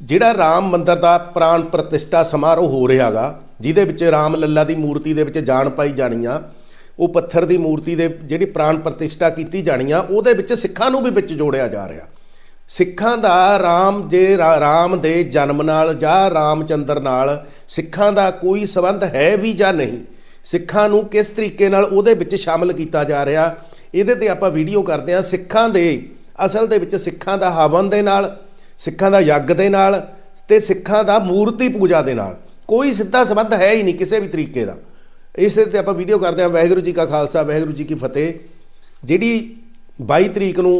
ਜਿਹੜਾ ਰਾਮ ਮੰਦਰ ਦਾ ਪ੍ਰਾਣ ਪ੍ਰਤਿਸ਼ਠਾ ਸਮਾਰੋਹ ਹੋ ਰਿਹਾਗਾ ਜਿਹਦੇ ਵਿੱਚ ਰਾਮ ਲੱਲਾ ਦੀ ਮੂਰਤੀ ਦੇ ਵਿੱਚ ਜਾਨ ਪਾਈ ਜਾਣੀ ਆ ਉਹ ਪੱਥਰ ਦੀ ਮੂਰਤੀ ਦੇ ਜਿਹੜੀ ਪ੍ਰਾਣ ਪ੍ਰਤਿਸ਼ਠਾ ਕੀਤੀ ਜਾਣੀ ਆ ਉਹਦੇ ਵਿੱਚ ਸਿੱਖਾਂ ਨੂੰ ਵੀ ਵਿੱਚ ਜੋੜਿਆ ਜਾ ਰਿਹਾ। ਸਿੱਖਾਂ ਦਾ ਰਾਮ ਜੇ ਰਾ- ਰਾਮ ਦੇ ਜਨਮ ਨਾਲ ਜਾਂ ਰਾਮਚੰਦਰ ਨਾਲ ਸਿੱਖਾਂ ਦਾ ਕੋਈ ਸਬੰਧ ਹੈ ਵੀ ਜਾਂ ਨਹੀਂ, ਸਿੱਖਾਂ ਨੂੰ ਕਿਸ ਤਰੀਕੇ ਨਾਲ ਉਹਦੇ ਵਿੱਚ ਸ਼ਾਮਲ ਕੀਤਾ ਜਾ ਰਿਹਾ, ਇਹਦੇ ਤੇ ਆਪਾਂ ਵੀਡੀਓ ਕਰਦੇ ਹਾਂ ਸਿੱਖਾਂ ਦੇ ਅਸਲ ਦੇ ਵਿੱਚ ਸਿੱਖਾਂ ਦਾ ਹਵਨ ਦੇ ਨਾਲ ਸਿੱਖਾਂ ਦਾ ਯੱਗ ਦੇ ਨਾਲ ਤੇ ਸਿੱਖਾਂ ਦਾ ਮੂਰਤੀ ਪੂਜਾ ਦੇ ਨਾਲ। ਕੋਈ ਸਿੱਧਾ ਸੰਬੰਧ ਹੈ ਹੀ ਨਹੀਂ ਕਿਸੇ ਵੀ ਤਰੀਕੇ ਦਾ। ਇਸੇ ਤੇ ਆਪਾਂ ਵੀਡੀਓ ਕਰਦੇ ਹਾਂ, ਵਾਹਿਗੁਰੂ ਜੀ ਕਾ ਖਾਲਸਾ, ਵਾਹਿਗੁਰੂ ਜੀ ਕੀ ਫਤਿਹ। ਜਿਹੜੀ 22 ਤਰੀਕ ਨੂੰ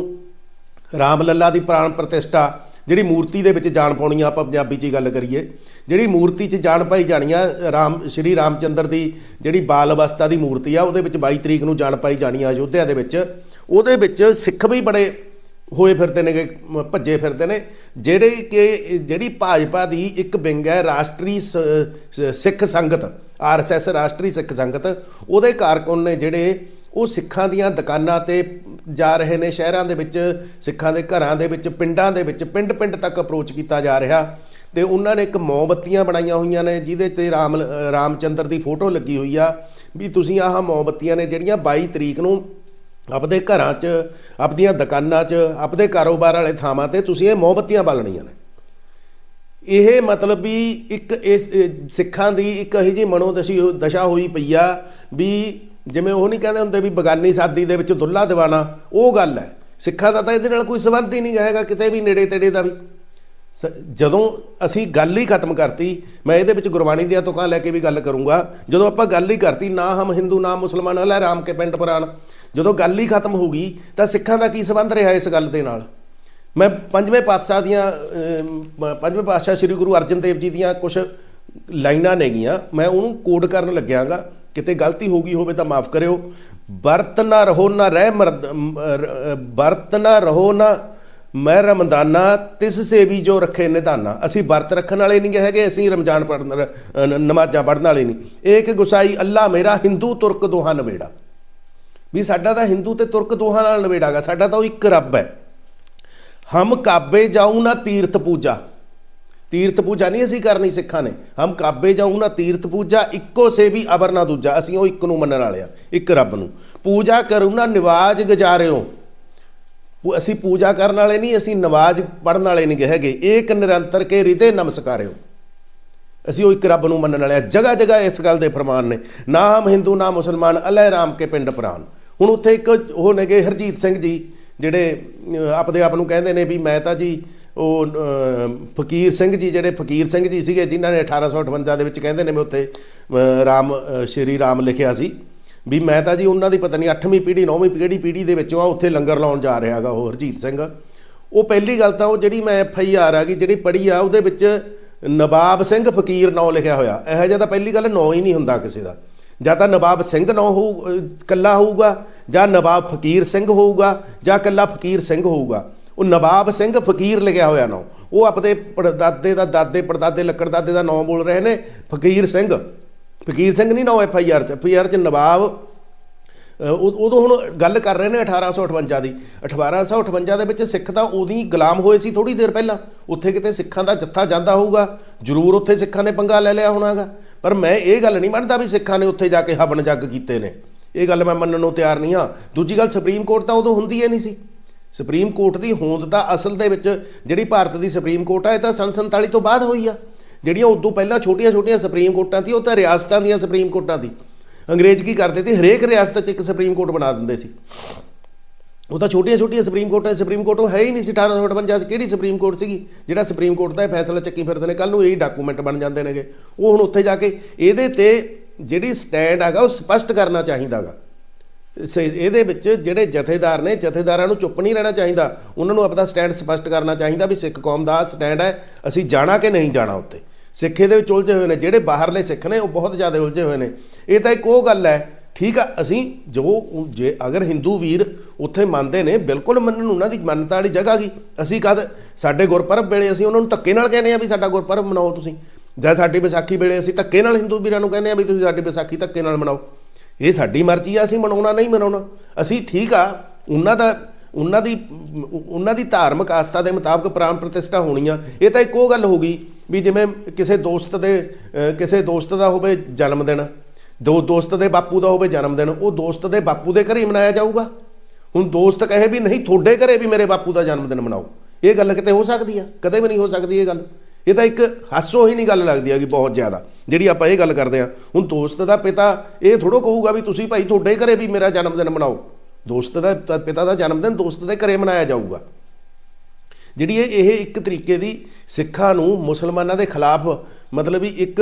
ਰਾਮ ਲੱਲਾ ਦੀ ਪ੍ਰਾਣ ਪ੍ਰਤਿਸ਼ਠਾ, ਜਿਹੜੀ ਮੂਰਤੀ ਦੇ ਵਿੱਚ ਜਾਣ ਪਾਉਣੀ ਆ ਆਪਾਂ ਪੰਜਾਬੀ 'ਚ ਹੀ ਗੱਲ ਕਰੀਏ, ਜਿਹੜੀ ਮੂਰਤੀ 'ਚ ਜਾਣ ਪਾਈ ਜਾਣੀ ਆ ਰਾਮ, ਸ਼੍ਰੀ ਰਾਮਚੰਦਰ ਦੀ ਜਿਹੜੀ ਬਾਲ ਅਵਸਥਾ ਦੀ ਮੂਰਤੀ ਆ, ਉਹਦੇ ਵਿੱਚ 22 ਤਰੀਕ ਨੂੰ ਜਾਣ ਪਾਈ ਜਾਣੀ ਆ ਅਯੋਧਿਆ ਦੇ ਵਿੱਚ। ਉਹਦੇ ਵਿੱਚ ਸਿੱਖ ਵੀ ਬੜੇ ਹੋਏ ਫਿਰਦੇ ਨੇ ਭੱਜੇ ਫਿਰਦੇ ਨੇ। ਜਿਹੜੇ ਕਿ ਜਿਹੜੀ ਭਾਜਪਾ ਦੀ ਇੱਕ ਵਿੰਗ ਹੈ ਰਾਸ਼ਟਰੀ ਸ- ਸਿੱਖ ਸੰਗਤ ਆਰਐਸਐਸ ਰਾਸ਼ਟਰੀ ਸਿੱਖ ਸੰਗਤ, ਉਹਦੇ ਕਾਰਕੁਨ ਨੇ ਜਿਹੜੇ ਉਹ ਸਿੱਖਾਂ ਦੀਆਂ ਦੁਕਾਨਾਂ ਤੇ ਜਾ ਰਹੇ ਨੇ, ਸ਼ਹਿਰਾਂ ਦੇ ਵਿੱਚ, ਸਿੱਖਾਂ ਦੇ ਘਰਾਂ ਦੇ ਵਿੱਚ, ਪਿੰਡਾਂ ਦੇ ਵਿੱਚ, ਪਿੰਡ-ਪਿੰਡ ਤੱਕ ਅਪਰੋਚ ਕੀਤਾ ਜਾ ਰਿਹਾ। ਤੇ ਉਹਨਾਂ ਨੇ ਇੱਕ ਮੋਮਬੱਤੀਆਂ ਬਣਾਈਆਂ ਹੋਈਆਂ ਨੇ, ਜਿਹਦੇ ਤੇ ਰਾਮ, ਰਾਮਚੰਦਰ ਦੀ ਫੋਟੋ ਲੱਗੀ ਹੋਈ ਆ, ਵੀ ਤੁਸੀਂ ਆਹ ਮੋਮਬੱਤੀਆਂ ਨੇ ਜਿਹੜੀਆਂ 22 ਤਰੀਕ ਨੂੰ ਆਪਦੇ ਘਰਾਂ 'ਚ, ਆਪਦੀਆਂ ਦੁਕਾਨਾਂ 'ਚ, ਆਪਦੇ ਕਾਰੋਬਾਰ ਵਾਲੇ ਥਾਵਾਂ ਤੇ ਤੁਸੀਂ ਇਹ ਮੋਮਬੱਤੀਆਂ ਬਾਲਣੀਆਂ ਨੇ। ਇਹ ਮਤਲਬ ਵੀ ਇੱਕ ਇਸ ਸਿੱਖਾਂ ਦੀ ਇੱਕ ਇਹੋ ਜਿਹੀ ਮਨੋਦਸ਼ੀ ਹੋ- ਦਸ਼ਾ ਹੋਈ ਪਈ ਆ ਵੀ ਜਿਵੇਂ ਉਹ ਨਹੀਂ ਕਹਿੰਦੇ ਹੁੰਦੇ ਵੀ ਬਗਾਨੀ ਸਾਦੀ ਦੇ ਵਿੱਚ ਦੁੱਲਾ ਦਿਵਾਣਾ, ਉਹ ਗੱਲ ਹੈ। ਸਿੱਖਾਂ ਦਾ ਤਾਂ ਇਹਦੇ ਨਾਲ ਕੋਈ ਸੰਬੰਧ ਹੀ ਨਹੀਂ ਹੈਗਾ, ਕਿਤੇ ਵੀ ਨੇੜੇ ਤੇੜੇ ਦਾ ਵੀ। ਜਦੋਂ ਅਸੀਂ ਗੱਲ ਹੀ ਖਤਮ ਕਰਤੀ, ਮੈਂ ਇਹਦੇ ਵਿੱਚ ਗੁਰਬਾਣੀ ਦੀਆਂ ਤੁਕਾਂ ਲੈ ਕੇ ਵੀ ਗੱਲ ਕਰੂੰਗਾ। ਜਦੋਂ ਆਪਾਂ ਗੱਲ ਹੀ ਕਰਤੀ, ਨਾ ਹਮ ਹਿੰਦੂ, ਨਾ ਮੁਸਲਮਾਨ ਅਲੈ ਰਾਮ ਕੇ ਪਿੰਡ ਪੁਰਾਣ। ਜਦੋਂ ਗੱਲ ਹੀ ਖਤਮ ਹੋ ਗਈ, ਤਾਂ ਸਿੱਖਾਂ ਦਾ ਕੀ ਸੰਬੰਧ ਰਿਹਾ ਇਸ ਗੱਲ ਦੇ ਨਾਲ? ਮੈਂ ਪੰਜਵੇਂ ਪਾਤਸ਼ਾਹ ਦੀਆਂ ਪੰਜਵੇਂ ਪਾਤਸ਼ਾਹ ਸ੍ਰੀ ਗੁਰੂ ਅਰਜਨ ਦੇਵ ਜੀ ਦੀਆਂ ਕੁਝ ਲਾਈਨਾਂ ਨੇਗੀਆਂ। ਮੈਂ ਉਹਨੂੰ ਕੋਡ ਕਰਨ ਲੱਗਿਆਗਾ। ਕਿਤੇ ਗਲਤੀ ਹੋ ਗਈ ਹੋਵੇ ਤਾਂ ਮਾਫ ਕਰਿਓ। ਵਰਤ ਨਾ ਰਹੋ ਨਾ ਰਹਿ ਮਰਦ ਵਰਤ ਨਾ ਰਹੋ ਨਾ ਮੈਂ ਰਮਦਾਨਾ, ਤਿਸ ਸੇ ਵੀ ਜੋ ਰੱਖੇ ਨਿਧਾਨਾ। ਅਸੀਂ ਵਰਤ ਰੱਖਣ ਵਾਲੇ ਨਹੀਂ ਹੈਗੇ, ਅਸੀਂ ਰਮਜ਼ਾਨ ਪੜਨ ਨਮਾਜ਼ਾਂ ਪੜਨ ਵਾਲੇ ਨਹੀਂ। ਏਕ ਗੁਸਾਈ, ਅੱਲਾ ਮੇਰਾ, ਹਿੰਦੂ ਤੁਰਕ ਦੋਹਾਂ ਨਵੇੜਾ। ਵੀ ਸਾਡਾ ਤਾਂ ਹਿੰਦੂ ਤੇ ਤੁਰਕ ਦੋਹਾਂ ਨਾਲ ਨਵੇੜਾਗਾ ਸਾਡਾ ਤਾਂ ਉਹ ਇੱਕ ਰੱਬ ਹੈ। ਹਮ ਕਾਬੇ ਜਾਊ ਨਾ ਤੀਰਥ ਪੂਜਾ। ਤੀਰਥ ਪੂਜਾ ਨਹੀਂ ਅਸੀਂ ਕਰਨੀ ਸਿੱਖਾਂ ਨੇ। ਹਮ ਕਾਬੇ ਜਾਊ ਨਾ ਤੀਰਥ ਪੂਜਾ, ਇੱਕੋ ਸੇ ਵੀ ਅਬਰ ਨਾ ਦੂਜਾ। ਅਸੀਂ ਉਹ ਇੱਕ ਨੂੰ ਮੰਨਣ ਵਾਲੇ ਆ ਇੱਕ ਰੱਬ ਨੂੰ। ਪੂਜਾ ਕਰੂ ਨਾ ਨਿਵਾਜ ਗੁਜ਼ਾਰਿਓ। ਉਹ ਅਸੀਂ ਪੂਜਾ ਕਰਨ ਵਾਲੇ ਨਹੀਂ ਅਸੀਂ ਨਮਾਜ਼ ਪੜਨ ਵਾਲੇ ਨਹੀਂ ਹੈਗੇ। ਏਕ ਨਿਰੰਤਰ ਕੇ ਰਿਤੇ ਨਮਸਕਾਰਿਓ। ਅਸੀਂ ਉਹ ਇੱਕ ਰੱਬ ਨੂੰ ਮੰਨਣ ਵਾਲੇ ਆ। ਜਗ੍ਹਾ ਜਗ੍ਹਾ ਇਸ ਗੱਲ ਦੇ ਫਰਮਾਨ ਨੇ। ਨਾ ਹਮ ਹਿੰਦੂ ਨਾ ਮੁਸਲਮਾਨ ਅਲੈ ਰਾਮ ਕੇ ਪਿੰਡ ਪ੍ਰਾਨ। ਹੁਣ ਉੱਥੇ ਇੱਕ ਉਹ ਨੇਗੇ ਹਰਜੀਤ ਸਿੰਘ ਜੀ ਜਿਹੜੇ ਅਹ, ਆਪਦੇ ਆਪ ਨੂੰ ਕਹਿੰਦੇ ਨੇ ਵੀ ਮੈਂ ਤਾਂ ਜੀ ਉਹ ਫਕੀਰ ਸਿੰਘ ਜੀ ਜਿਹੜੇ ਫਕੀਰ ਸਿੰਘ ਜੀ ਸੀਗੇ ਜਿਨ੍ਹਾਂ ਨੇ 1858 ਦੇ ਵਿੱਚ ਕਹਿੰਦੇ ਨੇ ਮੈਂ ਉੱਥੇ ਰਾਮ ਸ਼੍ਰੀ ਰਾਮ ਲਿਖਿਆ ਸੀ। ਵੀ ਮੈਂ ਤਾਂ ਜੀ ਉਹਨਾਂ ਦੀ ਪਤਾ ਨਹੀਂ 8ਵੀਂ ਪੀੜ੍ਹੀ 9ਵੀਂ ਪੀੜ੍ਹੀ ਪੀੜ੍ਹੀ ਦੇ ਵਿੱਚੋਂ ਆ ਉੱਥੇ ਲੰਗਰ ਲਾਉਣ ਜਾ ਰਿਹਾ ਹੈਗਾ ਉਹ ਹਰਜੀਤ ਸਿੰਘ। ਉਹ ਪਹਿਲੀ ਗੱਲ ਤਾਂ ਉਹ ਜਿਹੜੀ ਮੈਂ ਐਫ ਆਈ ਆਰ ਆ ਗਈ ਜਿਹੜੀ ਪੜ੍ਹੀ ਆ, ਉਹਦੇ ਵਿੱਚ ਨਵਾਬ ਸਿੰਘ ਫਕੀਰ ਨਾਂ ਲਿਖਿਆ ਹੋਇਆ। ਇਹੋ ਜਿਹਾ ਤਾਂ ਪਹਿਲੀ ਗੱਲ ਨਾਂ ਹੀ ਨਹੀਂ ਹੁੰਦਾ ਕਿਸੇ ਦਾ। ਜਾਂ ਤਾਂ ਨਵਾਬ ਸਿੰਘ ਨਾਂ ਹੋਊ, ਅਹ ਕੱਲਾ ਹੋਊਗਾ, ਜਾਂ ਨਵਾਬ ਫਕੀਰ ਸਿੰਘ ਹੋਊਗਾ, ਜਾਂ ਕੱਲਾ ਫਕੀਰ ਸਿੰਘ ਹੋਊਗਾ। ਉਹ ਨਵਾਬ ਸਿੰਘ ਫਕੀਰ ਲਿਖਿਆ ਹੋਇਆ ਨਾਂ। ਉਹ ਆਪਣੇ ਪੜਦਾਦੇ ਦਾ ਦਾਦੇ, ਪੜਦਾਦੇ ਲੱਕੜ ਦਾਦੇ ਦਾ ਨਾਂ ਬੋਲ ਰਹੇ ਨੇ, ਫਕੀਰ ਸਿੰਘ। ਫਕੀਰ ਸਿੰਘ ਨਹੀਂ ਨਾਂ ਐਫ ਆਈ ਆਰ ਚ ਐਫ ਆਈ ਆਰ ਚ ਨਵਾਬ ਉਦ- ਉਦੋਂ ਹੁਣ ਗੱਲ ਕਰ ਰਹੇ ਨੇ 1858 ਦੀ। 1858 ਦੇ ਵਿੱਚ ਸਿੱਖ ਤਾਂ ਉਦੋਂ ਹੀ ਗੁਲਾਮ ਹੋਏ ਸੀ ਥੋੜੀ ਦੇਰ ਪਹਿਲਾਂ। ਉੱਥੇ ਕਿਤੇ ਸਿੱਖਾਂ ਦਾ ਜੱਥਾ ਜਾਂਦਾ ਹੋਊਗਾ, ਜ਼ਰੂਰ ਉੱਥੇ ਸਿੱਖਾਂ ਨੇ ਪੰਗਾ ਲੈ ਲਿਆ ਹੋਣਾਗਾ ਪਰ ਮੈਂ ਇਹ ਗੱਲ ਨਹੀਂ ਮੰਨਦਾ ਵੀ ਸਿੱਖਾਂ ਨੇ ਉੱਥੇ ਜਾ ਕੇ ਹਵਨ ਜੱਗ ਕੀਤੇ ਨੇ। ਇਹ ਗੱਲ ਮੈਂ ਮੰਨਣ ਨੂੰ ਤਿਆਰ ਨਹੀਂ ਹਾਂ। ਦੂਜੀ ਗੱਲ ਸੁਪਰੀਮ ਕੋਰਟ ਤਾਂ ਉਦੋਂ ਹੁੰਦੀ ਹੀ ਨਹੀਂ ਸੀ। ਸੁਪਰੀਮ ਕੋਰਟ ਦੀ ਹੋਂਦ ਤਾਂ ਅਸਲ ਦੇ ਵਿੱਚ ਜਿਹੜੀ ਭਾਰਤ ਦੀ ਸੁਪਰੀਮ ਕੋਰਟ ਆ, ਇਹ ਤਾਂ ਸੰਨ 47 ਤੋਂ ਬਾਅਦ ਹੋਈ ਆ। ਜਿਹੜੀਆਂ ਉਦੋਂ ਪਹਿਲਾਂ ਛੋਟੀਆਂ-ਛੋਟੀਆਂ ਸੁਪਰੀਮ ਕੋਰਟਾਂ ਸੀ, ਉਹ ਤਾਂ ਰਿਆਸਤਾਂ ਦੀਆਂ ਸੁਪਰੀਮ ਕੋਰਟਾਂ ਦੀ ਅੰਗਰੇਜ਼ ਕੀ ਕਰਦੇ ਸੀ? ਹਰੇਕ ਰਿਆਸਤ 'ਚ ਇੱਕ ਸੁਪਰੀਮ ਕੋਰਟ ਬਣਾ ਦਿੰਦੇ ਸੀ। ਉਹ ਤਾਂ ਛੋਟੀਆਂ-ਛੋਟੀਆਂ ਸੁਪਰੀਮ ਕੋਰਟਾਂ, ਸੁਪਰੀਮ ਕੋਰਟ ਉਹ ਹੈ ਹੀ ਨਹੀਂ ਸੀ 1858 'ਚ ਕਿਹੜੀ ਸੁਪਰੀਮ ਕੋਰਟ ਸੀਗੀ? ਜਿਹੜਾ ਸੁਪਰੀਮ ਕੋਰਟ ਦਾ ਇਹ ਫੈਸਲਾ ਚੱਕੀ ਫਿਰਦੇ ਨੇ ਕੱਲ ਨੂੰ ਇਹੀ ਡਾਕੂਮੈਂਟ ਬਣ ਜਾਂਦੇ ਨੇਗੇ। ਉਹ ਹੁਣ ਉੱਥੇ ਜਾ ਕੇ ਇਹਦੇ ਤੇ ਜਿਹੜੀ ਸਟੈਂਡ ਹੈਗਾ, ਉਹ ਸਪਸ਼ਟ ਕਰਨਾ ਚਾਹੀਦਾਗਾ ਸ- ਇਹਦੇ ਵਿੱਚ ਜਿਹੜੇ ਜਥੇਦਾਰ ਨੇ, ਜਥੇਦਾਰਾਂ ਨੂੰ ਚੁੱਪ ਨਹੀਂ ਰਹਿਣਾ ਚਾਹੀਦਾ। ਉਹਨਾਂ ਨੂੰ ਆਪਣਾ ਸਟੈਂਡ ਸਪਸ਼ਟ ਕਰਨਾ ਚਾਹੀਦਾ ਵੀ ਸਿੱਖ ਕੌਮ ਦਾ ਸਟੈਂਡ ਹੈ, ਅਸੀਂ ਜਾਣਾ ਕਿ ਨਹੀਂ ਜਾਣਾ ਉੱਤੇ ਸਿੱਖੇ ਦੇ ਵਿੱਚ ਉਲਝੇ ਹੋਏ ਨੇ, ਜਿਹੜੇ ਬਾਹਰਲੇ ਸਿੱਖ ਨੇ, ਉਹ ਬਹੁਤ ਜ਼ਿਆਦਾ ਉਲਝੇ ਹੋਏ ਨੇ। ਇਹ ਤਾਂ ਇੱਕ ਉਹ ਗੱਲ ਹੈ, ਠੀਕ ਆ, ਅਸੀਂ ਜੋ ਜੇ ਅਗਰ ਹਿੰਦੂ ਵੀਰ ਉੱਥੇ ਮੰਨਦੇ ਨੇ, ਬਿਲਕੁਲ ਮੰਨਣ ਉਹਨਾਂ ਦੀ ਮੰਨਤਾ ਵਾਲੀ ਜਗ੍ਹਾ ਗਈ ਅਸੀਂ ਕਦ? ਸਾਡੇ ਗੁਰਪੁਰਬ ਵੇਲੇ ਅਸੀਂ ਉਹਨਾਂ ਨੂੰ ਧੱਕੇ ਨਾਲ ਕਹਿੰਦੇ ਆ ਵੀ ਸਾਡਾ ਗੁਰਪੁਰਬ ਮਨਾਓ ਤੁਸੀਂ। ਜਾਂ ਸਾਡੀ ਵਿਸਾਖੀ ਵੇਲੇ ਅਸੀਂ ਧੱਕੇ ਨਾਲ ਹਿੰਦੂ ਵੀਰਾਂ ਨੂੰ ਕਹਿੰਦੇ ਆ ਵੀ ਤੁਸੀਂ ਸਾਡੀ ਵਿਸਾਖੀ ਧੱਕੇ ਨਾਲ ਮਨਾਓ। ਇਹ ਸਾਡੀ ਮਰਜ਼ੀ ਆ, ਅਸੀਂ ਮਨਾਉਣਾ ਨਹੀਂ ਮਨਾਉਣਾ। ਅਸੀਂ ਠੀਕ ਆ, ਉਹਨਾਂ ਦਾ, ਉਹਨਾਂ ਦੀ ਉਹਨਾਂ ਦੀ ਧਾਰਮਿਕ ਆਸਥਾ ਦੇ ਮੁਤਾਬਕ ਪ੍ਰਾਣ ਪ੍ਰਤਿਸ਼ਠਾ ਹੋਣੀ ਆ। ਇਹ ਤਾਂ ਇੱਕ ਉਹ ਗੱਲ ਹੋ ਗਈ ਵੀ ਜਿਵੇਂ ਕਿਸੇ ਦੋਸਤ ਦੇ ਕਿਸੇ ਦੋਸਤ ਦਾ ਹੋਵੇ ਜਨਮ ਦਿਨ, ਦੋ ਦੋਸਤ ਦੇ ਬਾਪੂ ਦਾ ਹੋਵੇ ਜਨਮ ਦਿਨ, ਉਹ ਦੋਸਤ ਦੇ ਬਾਪੂ ਦੇ ਘਰੇ ਹੀ ਮਨਾਇਆ ਜਾਊਗਾ। ਹੁਣ ਦੋਸਤ ਕਹੇ ਵੀ ਨਹੀਂ, ਤੁਹਾਡੇ ਘਰੇ ਵੀ ਮੇਰੇ ਬਾਪੂ ਦਾ ਜਨਮ ਦਿਨ ਮਨਾਓ। ਇਹ ਗੱਲ ਕਿਤੇ ਹੋ ਸਕਦੀ ਆ? ਕਦੇ ਵੀ ਨਹੀਂ ਹੋ ਸਕਦੀ ਇਹ ਗੱਲ। ਇਹ ਤਾਂ ਇੱਕ ਹਾਸੋ ਹੀ ਨਹੀਂ ਗੱਲ ਲੱਗਦੀ ਹੈਗੀ ਬਹੁਤ ਜ਼ਿਆਦਾ। ਜਿਹੜੀ ਆਪਾਂ ਇਹ ਗੱਲ ਕਰਦੇ ਆ, ਹੁਣ ਦੋਸਤ ਦਾ ਪਿਤਾ ਇਹ ਥੋੜੋ ਕਹੂਗਾ ਵੀ ਤੁਸੀਂ ਭਾਈ ਤੁਹਾਡੇ ਘਰੇ ਵੀ ਮੇਰਾ ਜਨਮ ਦਿਨ ਮਨਾਓ। ਦੋਸਤ ਦਾ, ਪਿਤਾ ਦਾ ਜਨਮ ਦਿਨ ਦੋਸਤ ਦੇ ਘਰੇ ਮਨਾਇਆ ਜਾਊਗਾ। ਜਿਹੜੀ ਇਹ ਇਹ ਇੱਕ ਤਰੀਕੇ ਦੀ ਸਿੱਖਾਂ ਨੂੰ ਮੁਸਲਮਾਨਾਂ ਦੇ ਖਿਲਾਫ ਮਤਲਬ ਵੀ ਇੱਕ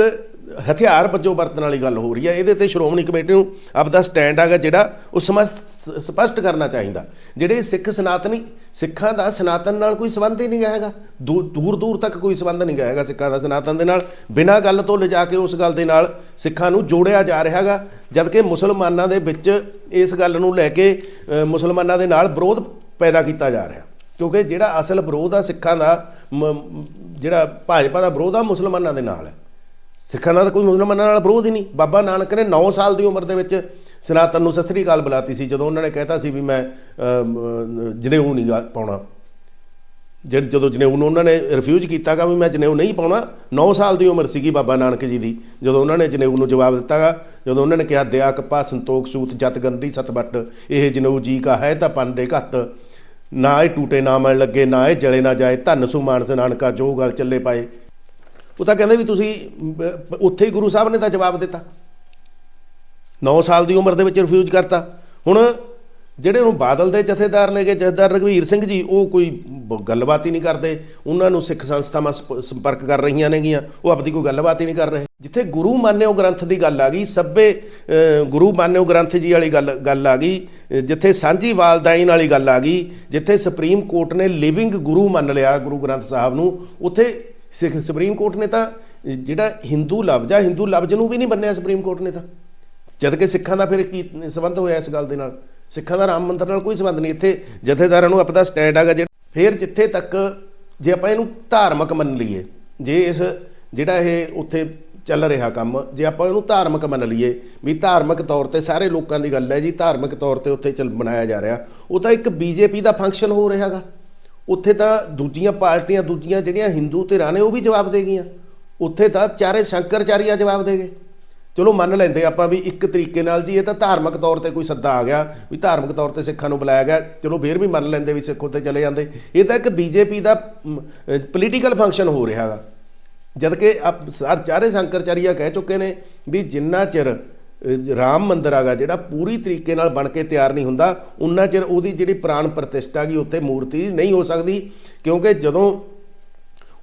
ਹਥਿਆਰ ਵਜੋਂ ਵਰਤਣ ਵਾਲੀ ਗੱਲ ਹੋ ਰਹੀ ਹੈ। ਇਹਦੇ ਤੇ ਸ਼੍ਰੋਮਣੀ ਕਮੇਟੀ ਨੂੰ ਆਪਦਾ ਸਟੈਂਡ ਹੈਗਾ ਜਿਹੜਾ ਉਹ ਸਮਸਤ, ਸਪਸ਼ਟ ਕਰਨਾ ਚਾਹੀਦਾ। ਜਿਹੜੇ ਸਿੱਖ ਸਨਾਤਨੀ, ਸਿੱਖਾਂ ਦਾ ਸਨਾਤਨ ਨਾਲ ਕੋਈ ਸੰਬੰਧ ਹੀ ਨਹੀਂ ਹੈਗਾ। ਦੂਰ ਦੂਰ ਤੱਕ ਕੋਈ ਸੰਬੰਧ ਨਹੀਂ ਹੈਗਾ ਸਿੱਖਾਂ ਦਾ ਸਨਾਤਨ ਦੇ ਨਾਲ। ਬਿਨਾਂ ਗੱਲ ਤੋਂ ਲਿਜਾ ਕੇ ਉਸ ਗੱਲ ਦੇ ਨਾਲ ਸਿੱਖਾਂ ਨੂੰ ਜੋੜਿਆ ਜਾ ਰਿਹਾ ਹੈਗਾ। ਜਦਕਿ ਮੁਸਲਮਾਨਾਂ ਦੇ ਵਿੱਚ ਇਸ ਗੱਲ ਨੂੰ ਲੈ ਕੇ ਮੁਸਲਮਾਨਾਂ ਦੇ ਨਾਲ ਵਿਰੋਧ ਪੈਦਾ ਕੀਤਾ ਜਾ ਰਿਹਾ। ਕਿਉਂਕਿ ਜਿਹੜਾ ਅਸਲ ਵਿਰੋਧ ਆ ਸਿੱਖਾਂ ਦਾ, ਮ- ਜਿਹੜਾ ਭਾਜਪਾ ਦਾ ਵਿਰੋਧ ਆ ਮੁਸਲਮਾਨਾਂ ਦੇ ਨਾਲ ਹੈ। ਸਿੱਖਾਂ ਦਾ ਤਾਂ ਕੋਈ ਮੁਸਲਮਾਨਾਂ ਨਾਲ ਵਿਰੋਧ ਹੀ ਨਹੀਂ। ਬਾਬਾ ਨਾਨਕ ਨੇ 9 ਸਾਲ ਦੀ ਉਮਰ ਦੇ ਵਿੱਚ ਸਨਾਤਨ ਨੂੰ ਸਤਿ ਸ੍ਰੀ ਬੁਲਾਤੀ ਸੀ, ਜਦੋਂ ਉਹਨਾਂ ਨੇ ਕਹਿਤਾ ਸੀ ਵੀ ਮੈਂ ਜਨੇਊ ਨਹੀਂ ਗਾ ਪਾਉਣਾ। ਜਦ, ਜਦੋਂ ਜਨੇਊ ਨੂੰ ਉਹਨਾਂ ਨੇ ਰਿਫਿਊਜ਼ ਕੀਤਾਗਾ ਵੀ ਮੈਂ ਜਨੇਊ ਨਹੀਂ ਪਾਉਣਾ 9 ਸਾਲ ਦੀ ਉਮਰ ਸੀਗੀ ਬਾਬਾ ਨਾਨਕ ਜੀ ਦੀ। ਜਦੋਂ ਉਹਨਾਂ ਨੇ ਜਨੇਊ ਨੂੰ ਜਵਾਬ ਦਿੱਤਾਗਾ, ਜਦੋਂ ਉਹਨਾਂ ਨੇ ਕਿਹਾ, ਦਿਆ ਕਪਾ ਸੰਤੋਖ ਸੂਤ ਜਤ ਗੰਦੀ ਇਹ ਜਨੇਊ ਜੀ ਕਾ ਹੈ ਤਾਂ ਪੰਡੇ ਘੱਤ। ਨਾ ਇਹ ਟੂਟੇ ਨਾ ਮਣ ਲੱਗੇ, ਨਾ ਇਹ ਜਲੇ ਨਾ ਜਾਏ, ਧੰਨ ਸੁ ਮਾਨਸ ਨਾਨਕਾ, ਜੋ ਗੱਲ ਚੱਲੇ ਪਾਏ। ਉਹ ਤਾਂ ਕਹਿੰਦੇ ਵੀ ਤੁਸੀਂ ਉੱਥੇ ਹੀ ਗੁਰੂ ਸਾਹਿਬ ਨੇ ਤਾਂ ਜਵਾਬ ਦਿੱਤਾ। 9 ਸਾਲ ਦੀ ਉਮਰ ਦੇ ਵਿੱਚ ਰਿਫਿਊਜ਼ ਕਰਤਾ। ਹੁਣ ਜਿਹੜੇ ਉਹ ਬਾਦਲ ਦੇ ਜਥੇਦਾਰ ਨੇਗੇ, ਜਥੇਦਾਰ ਰਘਵੀਰ ਸਿੰਘ ਜੀ, ਉਹ ਕੋਈ ਬ- ਗੱਲਬਾਤ ਹੀ ਨਹੀਂ ਕਰਦੇ। ਉਹਨਾਂ ਨੂੰ ਸਿੱਖ ਸੰਸਥਾਵਾਂ ਸਪ- ਸੰਪਰਕ ਕਰ ਰਹੀਆਂ ਨੇਗੀਆਂ। ਉਹ ਆਪਦੀ ਕੋਈ ਗੱਲਬਾਤ ਹੀ ਨਹੀਂ ਕਰ ਰਹੇ। ਜਿੱਥੇ ਗੁਰੂ ਮਾਨਿਓ ਗ੍ਰੰਥ ਦੀ ਗੱਲ ਆ ਗਈ ਸਭੇ ਗੁਰੂ ਮਾਨਿਓ ਗ੍ਰੰਥ ਜੀ ਵਾਲੀ ਗੱਲ ਗੱਲ ਆ ਗਈ, ਜਿੱਥੇ ਸਾਂਝੀ ਵਾਲਦਾਈਨ ਵਾਲੀ ਗੱਲ ਆ ਗਈ, ਜਿੱਥੇ ਸੁਪਰੀਮ ਕੋਰਟ ਨੇ ਲਿਵਿੰਗ ਗੁਰੂ ਮੰਨ ਲਿਆ ਗੁਰੂ ਗ੍ਰੰਥ ਸਾਹਿਬ ਨੂੰ, ਉੱਥੇ ਸਿੱਖ, ਸੁਪਰੀਮ ਕੋਰਟ ਨੇ ਤਾਂ, ਜਿਹੜਾ ਹਿੰਦੂ ਲਫ਼ਜ਼ ਆ, ਹਿੰਦੂ ਲਫ਼ਜ਼ ਨੂੰ ਵੀ ਨਹੀਂ ਬੰਨਿਆ ਸੁਪਰੀਮ ਕੋਰਟ ਨੇ ਤਾਂ। ਜਦ ਕਿ ਸਿੱਖਾਂ ਦਾ ਫਿਰ ਕੀ ਸੰਬੰਧ ਹੋਇਆ ਇਸ ਗੱਲ ਦੇ ਨਾਲ? ਸਿੱਖਾਂ ਦਾ ਰਾਮ ਮੰਦਰ ਨਾਲ ਕੋਈ ਸੰਬੰਧ ਨਹੀਂ। ਇੱਥੇ ਜਥੇਦਾਰਾਂ ਨੂੰ ਆਪਣਾ ਸਟੈਂਡ ਹੈਗਾ ਜਿਹੜਾ। ਫਿਰ ਜਿੱਥੇ ਤੱਕ ਜੇ ਆਪਾਂ ਇਹਨੂੰ ਧਾਰਮਿਕ ਮੰਨ ਲਈਏ, ਜੇ ਇਸ ਜਿਹੜਾ ਇਹ ਉੱਥੇ ਚੱਲ ਰਿਹਾ ਕੰਮ, ਜੇ ਆਪਾਂ ਇਹਨੂੰ ਧਾਰਮਿਕ ਮੰਨ ਲਈਏ ਵੀ ਧਾਰਮਿਕ ਤੌਰ ਤੇ ਸਾਰੇ ਲੋਕਾਂ ਦੀ ਗੱਲ ਹੈ ਜੀ, ਧਾਰਮਿਕ ਤੌਰ ਤੇ ਉੱਥੇ ਚੱਲ ਬਣਾਇਆ ਜਾ ਰਿਹਾ, ਉਹ ਤਾਂ ਇੱਕ ਬੀਜੇਪੀ ਦਾ ਫੰਕਸ਼ਨ ਹੋ ਰਿਹਾਗਾ ਉੱਥੇ ਤਾਂ ਦੂਜੀਆਂ ਪਾਰਟੀਆਂ, ਦੂਜੀਆਂ ਜਿਹੜੀਆਂ ਹਿੰਦੂ ਧਿਰਾਂ ਨੇ ਉਹ ਵੀ ਜਵਾਬ ਦੇ ਗਈਆਂ। ਉੱਥੇ ਤਾਂ ਚਾਰੇ ਸ਼ੰਕਰਚਾਰੀਆ ਜਵਾਬ ਦੇ ਗਏ। ਚਲੋ ਮੰਨ ਲੈਂਦੇ ਆਪਾਂ ਵੀ ਇੱਕ ਤਰੀਕੇ ਨਾਲ ਜੀ ਇਹ ਤਾਂ ਧਾਰਮਿਕ ਤੌਰ ਤੇ ਕੋਈ ਸੱਦਾ ਆ ਗਿਆ ਵੀ ਧਾਰਮਿਕ ਤੌਰ ਤੇ ਸਿੱਖਾਂ ਨੂੰ ਬੁਲਾਇਆ ਗਿਆ। ਚਲੋ ਫੇਰ ਵੀ ਮੰਨ ਲੈਂਦੇ ਵੀ ਸਿੱਖ ਉੱਥੇ ਚਲੇ ਜਾਂਦੇ। ਇਹ ਤਾਂ ਇੱਕ ਬੀਜੇਪੀ ਦਾ ਪੋਲੀਟੀਕਲ ਫੰਕਸ਼ਨ ਹੋ ਰਿਹਾ ਹੈਗਾ ਜਦ ਕਿ ਆਪ ਸਰ ਚਾਰੇ ਸ਼ੰਕਰਚਾਰੀਆ ਕਹਿ ਚੁੱਕੇ ਨੇ ਵੀ ਜਿੰਨਾ ਚਿਰ ਅ, ਰਾਮ ਮੰਦਿਰ ਆਗਾ ਜਿਹੜਾ ਪੂਰੀ ਤਰੀਕੇ ਨਾਲ ਬਣ ਕੇ ਤਿਆਰ ਨਹੀਂ ਹੁੰਦਾ ਉਨਾ ਚਿਰ ਉਹਦੀ ਜਿਹੜੀ ਪ੍ਰਾਣ ਪ੍ਰਤਿਸ਼ਠਾ ਗਈ ਉੱਥੇ ਮੂਰਤੀ ਨਹੀਂ ਹੋ ਸਕਦੀ। ਕਿਉਂਕਿ ਜਦੋਂ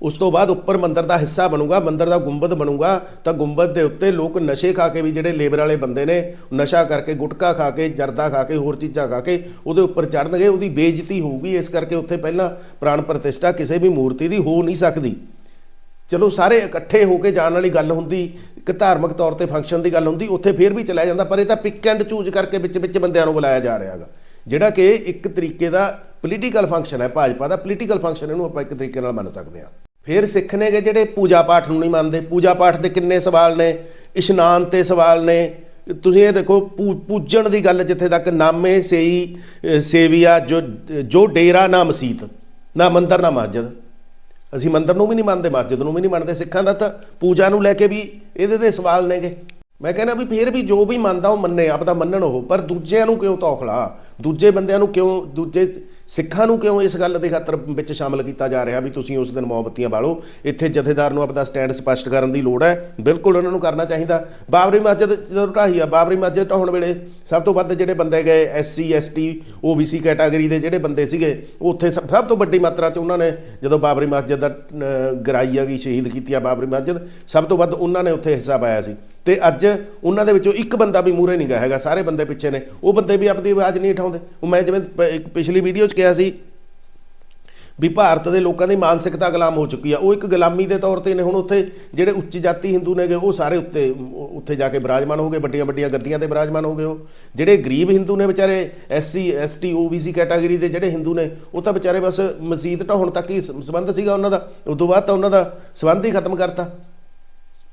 ਉਸ ਤੋਂ ਬਾਅਦ ਉੱਪਰ ਮੰਦਰ ਦਾ ਹਿੱਸਾ ਬਣੂਗਾ, ਮੰਦਰ ਦਾ ਗੁੰਬਦ ਬਣੂਗਾ, ਤਾਂ ਗੁੰਬਦ ਦੇ ਉੱਤੇ ਲੋਕ ਨਸ਼ੇ ਖਾ ਕੇ ਵੀ ਜਿਹੜੇ ਲੇਬਰ ਵਾਲੇ ਬੰਦੇ ਨੇ, ਨਸ਼ਾ ਕਰਕੇ ਗੁਟਕਾ ਖਾ ਕੇ, ਜਰਦਾ ਖਾ ਕੇ, ਹੋਰ ਚੀਜ਼ਾਂ ਖਾ ਕੇ ਉਹਦੇ ਉੱਪਰ ਚੜਨਗੇ ਉਹਦੀ ਬੇਇੱਜ਼ਤੀ ਹੋਊਗੀ। ਇਸ ਕਰਕੇ ਉੱਥੇ ਪਹਿਲਾਂ ਪ੍ਰਾਣ ਪ੍ਰਤਿਸ਼ਠਾ ਕਿਸੇ ਵੀ ਮੂਰਤੀ ਦੀ ਹੋ ਨਹੀਂ ਸਕਦੀ। ਚਲੋ ਸਾਰੇ ਇਕੱਠੇ ਹੋ ਕੇ ਜਾਣ ਵਾਲੀ ਗੱਲ ਹੁੰਦੀ, ਇੱਕ ਧਾਰਮਿਕ ਤੌਰ ਤੇ ਫੰਕਸ਼ਨ ਦੀ ਗੱਲ ਹੁੰਦੀ, ਉੱਥੇ ਫੇਰ ਵੀ ਚਲਾਇਆ ਜਾਂਦਾ, ਪਰ ਇਹ ਤਾਂ ਪਿਕ ਐਂਡ ਚੂਜ਼ ਕਰਕੇ ਵਿੱਚ ਵਿੱਚ ਬੰਦਿਆਂ ਨੂੰ ਬੁਲਾਇਆ ਜਾ ਰਿਹਾ ਹੈਗਾ। ਜਿਹੜਾ ਕਿ ਇੱਕ ਤਰੀਕੇ ਦਾ ਪੋਲੀਟੀਕਲ ਫੰਕਸ਼ਨ ਹੈ, ਭਾਜਪਾ ਦਾ ਪੋਲੀਟੀਕਲ ਫੰਕਸ਼ਨ ਇਹਨੂੰ ਆਪਾਂ ਇੱਕ ਤਰੀਕੇ ਨਾਲ ਮੰਨ ਸਕਦੇ ਹਾਂ। ਫਿਰ ਸਿੱਖ ਨੇਗੇ ਜਿਹੜੇ ਪੂਜਾ ਪਾਠ ਨੂੰ ਨਹੀਂ ਮੰਨਦੇ। ਪੂਜਾ ਪਾਠ ਦੇ ਕਿੰਨੇ ਸਵਾਲ ਨੇ, ਇਸ਼ਨਾਨ ਤੇ ਸਵਾਲ ਨੇ। ਤੁਸੀਂ ਇਹ ਦੇਖੋ, ਪੂ- ਪੂਜਣ ਦੀ ਗੱਲ ਜਿੱਥੇ ਤੱਕ, ਨਾਮੇ ਸੇਈ ਸੇਵੀਆ, ਜੋ ਜੋ ਡੇਰਾ ਨਾ ਮਸੀਤ, ਨਾ ਮੰਦਰ, ਨਾ ਮਸਜਿਦ ਅਸੀਂ ਮੰਦਰ ਨੂੰ ਵੀ ਨਹੀਂ ਮੰਨਦੇ ਮਸਜਿਦ ਨੂੰ ਵੀ ਨਹੀਂ ਮੰਨਦੇ ਸਿੱਖਾਂ ਦਾ ਤਾਂ ਪੂਜਾ ਨੂੰ ਲੈ ਕੇ ਵੀ ਇਹਦੇ ਤੇ ਸਵਾਲ ਨੇਗੇ। ਮੈਂ ਕਹਿੰਦਾ ਵੀ ਫੇਰ ਵੀ ਜੋ ਵੀ ਮੰਨਦਾ ਉਹ ਮੰਨੇ ਆਪਦਾ ਮੰਨਣ ਉਹ, ਪਰ ਦੂਜਿਆਂ ਨੂੰ ਕਿਉਂ ਤੌਖਲਾ? ਦੂਜੇ ਬੰਦਿਆਂ ਨੂੰ ਕਿਉਂ, ਦੂਜੇ ਸਿੱਖਾਂ ਨੂੰ ਕਿਉਂ ਇਸ ਗੱਲ ਦੇ ਖਾਤਰ ਵਿੱਚ ਸ਼ਾਮਲ ਕੀਤਾ ਜਾ ਰਿਹਾ ਵੀ ਤੁਸੀਂ ਉਸ ਦਿਨ ਮੋਮਬੱਤੀਆਂ ਬਾਲੋ? ਇੱਥੇ ਜਥੇਦਾਰ ਨੂੰ ਆਪਣਾ ਸਟੈਂਡ ਸਪਸ਼ਟ ਕਰਨ ਦੀ ਲੋੜ ਹੈ। ਬਿਲਕੁਲ ਉਹਨਾਂ ਨੂੰ ਕਰਨਾ ਚਾਹੀਦਾ। ਬਾਬਰੀ ਮਸਜਿਦ ਜਦੋਂ ਢਾਹੀ ਆ, ਬਾਬਰੀ ਮਸਜਿਦ ਢਾਉਣ ਵੇਲੇ ਸਭ ਤੋਂ ਵੱਧ ਜਿਹੜੇ ਬੰਦੇ ਗਏ ਐਸਸੀ ਐਸਟੀ ਓਬੀਸੀ ਕੈਟਾਗਰੀ ਦੇ ਜਿਹੜੇ ਬੰਦੇ ਸੀਗੇ, ਉਹ ਉੱਥੇ ਸਭ ਸਭ ਤੋਂ ਵੱਡੀ ਮਾਤਰਾ 'ਚ ਉਹਨਾਂ ਨੇ ਜਦੋਂ ਬਾਬਰੀ ਮਸਜਿਦ ਦਾ ਗਰਾਈ ਆ ਗਈ, ਸ਼ਹੀਦ ਕੀਤੀ ਆ ਬਾਬਰੀ ਮਸਜਿਦ, ਸਭ ਤੋਂ ਵੱਧ ਉਹਨਾਂ ਨੇ ਉੱਥੇ ਹਿੱਸਾ ਪਾਇਆ ਸੀ। ਤੇ ਅੱਜ ਉਹਨਾਂ ਦੇ ਵਿੱਚੋਂ ਇੱਕ ਬੰਦਾ ਵੀ ਮੂਹਰੇ ਨਹੀਂ ਗਿਆ ਹੈਗਾ, ਸਾਰੇ ਬੰਦੇ ਪਿੱਛੇ ਨੇ। ਉਹ ਬੰਦੇ ਵੀ ਆਪਣੀ ਆਵਾਜ਼ ਨਹੀਂ ਉਠਾਉਂਦੇ। ਉਹ ਮੈਂ ਜਿਵੇਂ ਪ- ਇੱਕ ਪਿਛਲੀ ਵੀਡੀਓ 'ਚ ਕਿਹਾ ਸੀ ਵੀ ਭਾਰਤ ਦੇ ਲੋਕਾਂ ਦੀ ਮਾਨਸਿਕਤਾ ਗੁਲਾਮ ਹੋ ਚੁੱਕੀ ਆ। ਉਹ ਇੱਕ ਗੁਲਾਮੀ ਦੇ ਤੌਰ ਤੇ ਨੇ। ਹੁਣ ਉੱਥੇ ਜਿਹੜੇ ਉੱਚ ਜਾਤੀ ਹਿੰਦੂ ਨੇਗੇ, ਉਹ ਸਾਰੇ ਉੱਤੇ ਉੱਥੇ ਜਾ ਕੇ ਬਿਰਾਜਮਾਨ ਹੋ ਗਏ। ਵੱਡੀਆਂ ਵੱਡੀਆਂ ਗੱਦੀਆਂ ਤੇ ਬਿਰਾਜਮਾਨ ਹੋ ਗਏ ਉਹ। ਜਿਹੜੇ ਗਰੀਬ ਹਿੰਦੂ ਨੇ ਵਿਚਾਰੇ ਐਸਸੀ ਐਸਟੀ ਓਬੀਸੀ ਕੈਟਾਗਰੀ ਦੇ ਜਿਹੜੇ ਹਿੰਦੂ ਨੇ, ਉਹ ਤਾਂ ਵਿਚਾਰੇ ਬਸ ਮਸਜਿਦ ਢਾਉਣ ਤੱਕ ਹੀ ਸ- ਸੰਬੰਧ ਸੀਗਾ ਉਹਨਾਂ ਦਾ। ਉਸ ਤੋਂ ਬਾਅਦ ਤਾਂ ਉਹਨਾਂ ਦਾ ਸੰਬੰਧ ਹੀ ਖਤਮ ਕਰਤਾ।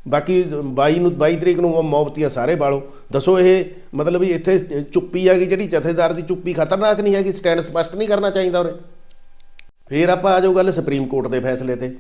ਬਾਕੀ 22 ਨੂੰ 22 ਤਰੀਕ ਨੂੰ ਮੌਬਤੀਆਂ ਸਾਰੇ ਬਾਲੋ। ਦੱਸੋ ਇਹ ਮਤਲਬ ਵੀ ਇੱਥੇ ਚੁੱਪੀ ਹੈਗੀ ਜਿਹੜੀ ਜਥੇਦਾਰ ਦੀ ਚੁੱਪੀ ਖਤਰਨਾਕ ਨਹੀਂ ਹੈਗੀ, ਸਟੈਂਡ ਸਪਸ਼ਟ ਨਹੀਂ ਕਰਨਾ ਚਾਹੀਦਾ ਉਰੇ। ਫੇਰ ਆਪਾਂ ਆ ਜਾਓ ਗੱਲ ਸੁਪਰੀਮ ਕੋਰਟ ਦੇ ਫੈਸਲੇ ਤੇ।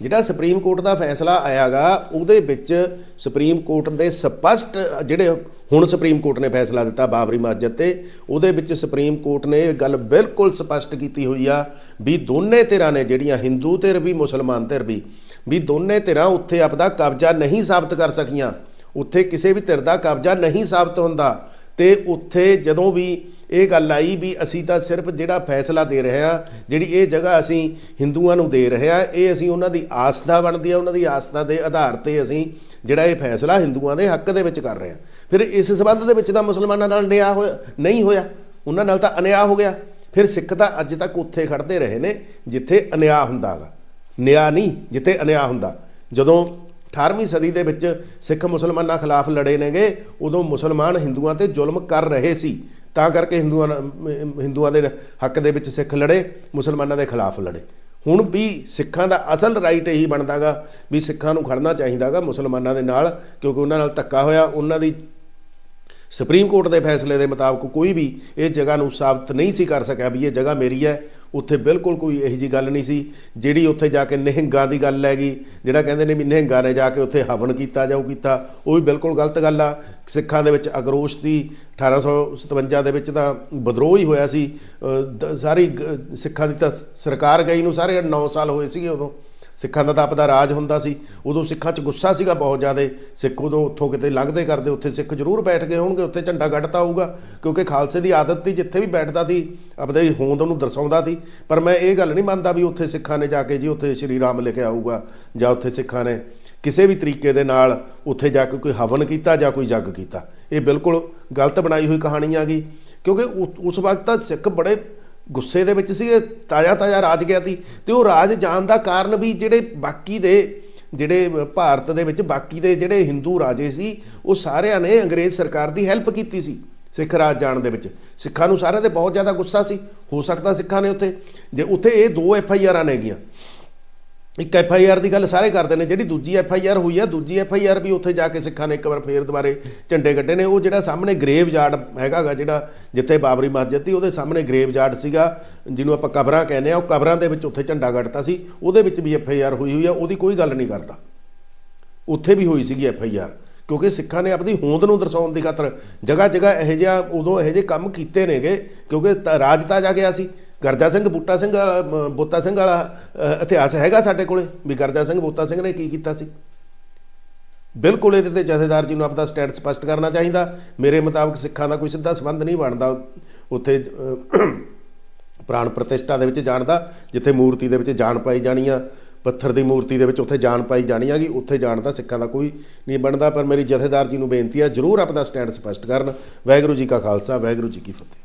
ਜਿਹੜਾ ਸੁਪਰੀਮ ਕੋਰਟ ਦਾ ਫੈਸਲਾ ਆਇਆਗਾ, ਉਹਦੇ ਵਿੱਚ ਸੁਪਰੀਮ ਕੋਰਟ ਦੇ ਸਪਸ਼ਟ ਜਿਹੜੇ ਹੁਣ ਸੁਪਰੀਮ ਕੋਰਟ ਨੇ ਫੈਸਲਾ ਦਿੱਤਾ ਬਾਬਰੀ ਮਸਜਿਦ ਤੇ, ਉਹਦੇ ਵਿੱਚ ਸੁਪਰੀਮ ਕੋਰਟ ਨੇ ਇਹ ਗੱਲ ਬਿਲਕੁਲ ਸਪਸ਼ਟ ਕੀਤੀ ਹੋਈ ਆ ਵੀ ਦੋਨੇ ਧਿਰਾਂ ਨੇ ਜਿਹੜੀਆਂ ਹਿੰਦੂ ਧਿਰ ਵੀ, ਮੁਸਲਮਾਨ ਧਿਰ ਵੀ ਵੀ ਦੋਨੇ ਧਿਰਾਂ ਉੱਥੇ ਆਪਦਾ ਕਬਜ਼ਾ ਨਹੀਂ ਸਾਬਤ ਕਰ ਸਕੀਆਂ। ਉੱਥੇ ਕਿਸੇ ਵੀ ਧਿਰ ਦਾ ਕਬਜ਼ਾ ਨਹੀਂ ਸਾਬਤ ਹੁੰਦਾ। ਤੇ ਉੱਥੇ ਜਦੋਂ ਵੀ ਇਹ ਗੱਲ ਆਈ ਵੀ ਅਸੀਂ ਤਾਂ ਸਿਰਫ ਜਿਹੜਾ ਫੈਸਲਾ ਦੇ ਰਹੇ ਆ ਜਿਹੜੀ ਇਹ ਜਗ੍ਹਾ ਅਸੀਂ ਹਿੰਦੂਆਂ ਨੂੰ ਦੇ ਰਹੇ ਆ ਇਹ ਅਸੀਂ ਉਹਨਾਂ ਦੀ ਆਸਥਾ ਬਣਦੀ ਆ, ਉਹਨਾਂ ਦੀ ਆਸਥਾ ਦੇ ਆਧਾਰ ਤੇ ਅਸੀਂ ਜਿਹੜਾ ਇਹ ਫੈਸਲਾ ਹਿੰਦੂਆਂ ਦੇ ਹੱਕ ਦੇ ਵਿੱਚ ਕਰ ਰਹੇ ਆ ਫਿਰ ਇਸ ਸਬੰਧ ਦੇ ਵਿੱਚ ਤਾਂ ਮੁਸਲਮਾਨਾਂ ਨਾਲ ਨਿਆਂ ਹੋਇਆ, ਨਹੀਂ ਹੋਇਆ। ਉਹਨਾਂ ਨਾਲ ਤਾਂ ਅਨਿਆਂ ਹੋ ਗਿਆ। ਫਿਰ ਸਿੱਖ ਤਾਂ ਅੱਜ ਤੱਕ ਉੱਥੇ ਖੜਦੇ ਰਹੇ ਨੇ, ਜਿੱਥੇ ਅਨਿਆਂ ਹੁੰਦਾਗਾ। ਨਿਆਂ ਨਹੀਂ, ਜਿੱਥੇ ਅਨਿਆ ਹੁੰਦਾ। ਜਦੋਂ 18ਵੀਂ ਸਦੀ ਦੇ ਵਿੱਚ ਸਿੱਖ ਮੁਸਲਮਾਨਾਂ ਖਿਲਾਫ ਲੜੇ ਨੇਗੇ, ਉਦੋਂ ਮੁਸਲਮਾਨ ਹਿੰਦੂਆਂ ਤੇ ਜ਼ੁਲਮ ਕਰ ਰਹੇ ਸੀ। ਤਾਂ ਕਰਕੇ ਹਿੰਦੂਆਂ ਹਿੰਦੂਆਂ ਦੇ ਹੱਕ ਦੇ ਵਿੱਚ ਸਿੱਖ ਲੜੇ, ਮੁਸਲਮਾਨਾਂ ਦੇ ਖਿਲਾਫ ਲੜੇ। ਹੁਣ ਵੀ ਸਿੱਖਾਂ ਦਾ ਅਸਲ ਰਾਈਟ ਇਹੀ ਬਣਦਾਗਾ ਵੀ ਸਿੱਖਾਂ ਨੂੰ ਖੜਨਾ ਚਾਹੀਦਾਗਾ ਮੁਸਲਮਾਨਾਂ ਦੇ ਨਾਲ, ਕਿਉਂਕਿ ਉਹਨਾਂ ਨਾਲ ਧੱਕਾ ਹੋਇਆ। ਉਹਨਾਂ ਦੀ ਸੁਪਰੀਮ ਕੋਰਟ ਦੇ ਫੈਸਲੇ ਦੇ ਮੁਤਾਬਕ ਕੋਈ ਵੀ ਇਹ ਜਗ੍ਹਾ ਨੂੰ ਸਾਬਤ ਨਹੀਂ ਸੀ ਕਰ ਸਕਿਆ ਵੀ ਇਹ ਜਗ੍ਹਾ ਮੇਰੀ ਹੈ। ਉੱਥੇ ਬਿਲਕੁਲ ਕੋਈ ਇਹੋ ਜੀ ਗੱਲ ਨਹੀਂ ਸੀ, ਜਿਹੜੀ ਉੱਥੇ ਜਾ ਕੇ ਨਿਹੰਗਾਂ ਦੀ ਗੱਲ ਹੈਗੀ ਜਿਹੜਾ ਕਹਿੰਦੇ ਨੇ ਵੀ ਨਿਹੰਗਾਂ ਨੇ ਜਾ ਕੇ ਉੱਥੇ ਹਵਨ ਕੀਤਾ ਜਾਊ ਕੀਤਾ, ਉਹ ਵੀ ਬਿਲਕੁਲ ਗਲਤ ਗੱਲ ਆ। ਸਿੱਖਾਂ ਦੇ ਵਿੱਚ ਅਗਰੋਸ਼ ਦੀ 1857 ਦੇ ਵਿੱਚ ਤਾਂ ਵਿਦਰੋਹ ਹੀ ਹੋਇਆ ਸੀ। ਦ- ਸਾਰੀ ਗ- ਸਿੱਖਾਂ ਦੀ ਤਾਂ ਸਰਕਾਰ ਗਈ ਨੂੰ ਸਾਰੇ 9 ਸਾਲ ਹੋਏ ਸੀਗੇ ਉਦੋਂ। ਸਿੱਖਾਂ ਦਾ ਤਾਂ ਆਪਦਾ ਰਾਜ ਹੁੰਦਾ ਸੀ। ਉਦੋਂ ਸਿੱਖਾਂ 'ਚ ਗੁੱਸਾ ਸੀਗਾ ਬਹੁਤ ਜ਼ਿਆਦਾ। ਸਿੱਖ ਉਦੋਂ ਉੱਥੋਂ ਕਿਤੇ ਲੰਘਦੇ ਕਰਦੇ ਉੱਥੇ ਸਿੱਖ ਜ਼ਰੂਰ ਬੈਠ ਗਏ ਹੋਣਗੇ, ਉੱਥੇ ਝੰਡਾ ਗੱਡਤਾ ਹੋਊਗਾ। ਕਿਉਂਕਿ ਖਾਲਸੇ ਦੀ ਆਦਤ ਸੀ, ਜਿੱਥੇ ਵੀ ਬੈਠਦਾ ਸੀ, ਆਪਦੇ ਹੋਂਦ ਨੂੰ ਦਰਸਾਉਂਦਾ ਸੀ। ਪਰ ਮੈਂ ਇਹ ਗੱਲ ਨਹੀਂ ਮੰਨਦਾ ਵੀ ਉੱਥੇ ਸਿੱਖਾਂ ਨੇ ਜਾ ਕੇ ਜੀ ਉੱਥੇ ਸ਼੍ਰੀ ਰਾਮ ਲਿਖਿਆ ਹੋਊਗਾ ਜਾਂ ਉੱਥੇ ਸਿੱਖਾਂ ਨੇ ਕਿਸੇ ਵੀ ਤਰੀਕੇ ਦੇ ਨਾਲ ਉੱਥੇ ਜਾ ਕੇ ਕੋਈ ਹਵਨ ਕੀਤਾ ਜਾਂ ਕੋਈ ਜੱਗ ਕੀਤਾ। ਇਹ ਬਿਲਕੁਲ ਗਲਤ ਬਣਾਈ ਹੋਈ ਕਹਾਣੀ ਆ ਗਈ ਕਿਉਂਕਿ ਉ- ਉਸ ਵਕਤ ਤਾਂ ਸਿੱਖ ਬੜੇ ਗੁੱਸੇ ਦੇ ਵਿੱਚ ਸੀਗੇ, ਤਾਜ਼ਾ ਤਾਜ਼ਾ ਰਾਜ ਗਿਆ ਸੀ। ਤੇ ਉਹ ਰਾਜ ਜਾਣ ਦਾ ਕਾਰਨ ਵੀ ਜਿਹੜੇ ਬਾਕੀ ਦੇ, ਜਿਹੜੇ ਭਾਰਤ ਦੇ ਵਿੱਚ ਬਾਕੀ ਦੇ ਜਿਹੜੇ ਹਿੰਦੂ ਰਾਜੇ ਸੀ, ਉਹ ਸਾਰਿਆਂ ਨੇ ਅੰਗਰੇਜ਼ ਸਰਕਾਰ ਦੀ ਹੈਲਪ ਕੀਤੀ ਸੀ ਸਿੱਖ ਰਾਜ ਜਾਣ ਦੇ ਵਿੱਚ। ਸਿੱਖਾਂ ਨੂੰ ਸਾਰਿਆਂ ਤੇ ਬਹੁਤ ਜ਼ਿਆਦਾ ਗੁੱਸਾ ਸੀ। ਹੋ ਸਕਦਾ ਸਿੱਖਾਂ ਨੇ ਉੱਥੇ, ਜੇ ਉੱਥੇ ਇਹ ਦੋ ਐਫ ਆਈ ਆਰਾਂ ਨੇਗੀਆਂ ਇੱਕ ਐਫ ਆਈ ਆਰ ਦੀ ਗੱਲ ਸਾਰੇ ਕਰਦੇ ਨੇ, ਜਿਹੜੀ ਦੂਜੀ ਐਫ ਆਈ ਆਰ ਹੋਈ ਆ, ਦੂਜੀ ਐਫ ਆਈ ਆਰ ਵੀ ਉੱਥੇ ਜਾ ਕੇ ਸਿੱਖਾਂ ਨੇ ਇੱਕ ਵਾਰ ਫੇਰ ਦੁਬਾਰੇ ਝੰਡੇ ਗੱਡੇ ਨੇ। ਉਹ ਜਿਹੜਾ ਸਾਹਮਣੇ ਗ੍ਰੇਵ ਯਾਰਡ ਹੈਗਾਗਾ, ਜਿਹੜਾ ਜਿੱਥੇ ਬਾਬਰੀ ਮਸਜਿਦ ਸੀ, ਉਹਦੇ ਸਾਹਮਣੇ ਗ੍ਰੇਵ ਯਾਰਡ ਸੀਗਾ, ਜਿਹਨੂੰ ਆਪਾਂ ਕਬਰਾਂ ਕਹਿੰਦੇ ਆ। ਉਹ ਕਬਰਾਂ ਦੇ ਵਿੱਚ ਉੱਥੇ ਝੰਡਾ ਗੱਡਤਾ ਸੀ। ਉਹਦੇ ਵਿੱਚ ਵੀ ਐਫ ਆਈ ਆਰ ਹੋਈ ਹੋਈ ਆ, ਉਹਦੀ ਕੋਈ ਗੱਲ ਨਹੀਂ ਕਰਦਾ। ਉੱਥੇ ਵੀ ਹੋਈ ਸੀਗੀ ਐਫ ਆਈ ਆਰ, ਕਿਉਂਕਿ ਸਿੱਖਾਂ ਨੇ ਆਪਣੀ ਹੋਂਦ ਨੂੰ ਦਰਸਾਉਣ ਦੀ ਖਾਤਰ ਜਗ੍ਹਾ ਜਗ੍ਹਾ ਇਹੋ ਜਿਹਾ, ਉਦੋਂ ਇਹੋ ਜਿਹੇ ਕੰਮ ਕੀਤੇ ਨੇਗੇ, ਕਿਉਂਕਿ ਤ- ਰਾਜ ਤਾਂ ਜਾ ਗਿਆ ਸੀ। ਗਰਜਾ ਸਿੰਘ, ਬੂਟਾ ਸਿੰਘ ਵਾਲਾ ਬੋਤਾ ਸਿੰਘ ਵਾਲਾ ਇਤਿਹਾਸ ਹੈਗਾ ਸਾਡੇ ਕੋਲੇ ਵੀ ਗਰਜਾ ਸਿੰਘ, ਬੋਤਾ ਸਿੰਘ ਨੇ ਕੀ ਕੀਤਾ ਸੀ? ਬਿਲਕੁਲ ਇਹਦੇ ਤੇ ਜਥੇਦਾਰ ਜੀ ਨੂੰ ਆਪਦਾ ਸਟੈਂਡ ਸਪਸ਼ਟ ਕਰਨਾ ਚਾਹੀਦਾ। ਮੇਰੇ ਮੁਤਾਬਕ ਸਿੱਖਾਂ ਦਾ ਕੋਈ ਸਿੱਧਾ ਸੰਬੰਧ ਨਹੀਂ ਬਣਦਾ ਉੱਥੇ ਪ੍ਰਾਣ ਪ੍ਰਤਿਸ਼ਠਾ ਦੇ ਵਿੱਚ ਜਾਣ ਦਾ, ਜਿੱਥੇ ਮੂਰਤੀ ਦੇ ਵਿੱਚ ਜਾਨ ਪਾਈ ਜਾਣੀ ਆ, ਪੱਥਰ ਦੀ ਮੂਰਤੀ ਦੇ ਵਿੱਚ ਉੱਥੇ ਜਾਨ ਪਾਈ ਜਾਣੀ ਹੈਗੀ ਉੱਥੇ ਜਾਣ ਦਾ ਸਿੱਖਾਂ ਦਾ ਕੋਈ ਨਹੀਂ ਬਣਦਾ। ਪਰ ਮੇਰੀ ਜਥੇਦਾਰ ਜੀ ਨੂੰ ਬੇਨਤੀ ਆ, ਜਰੂਰ ਆਪਦਾ ਸਟੈਂਡ ਸਪਸ਼ਟ ਕਰਨ। ਵਾਹਿਗੁਰੂ ਜੀ ਕਾ ਖਾਲਸਾ, ਵਾਹਿਗੁਰੂ ਜੀ ਕੀ ਫਤਿਹ।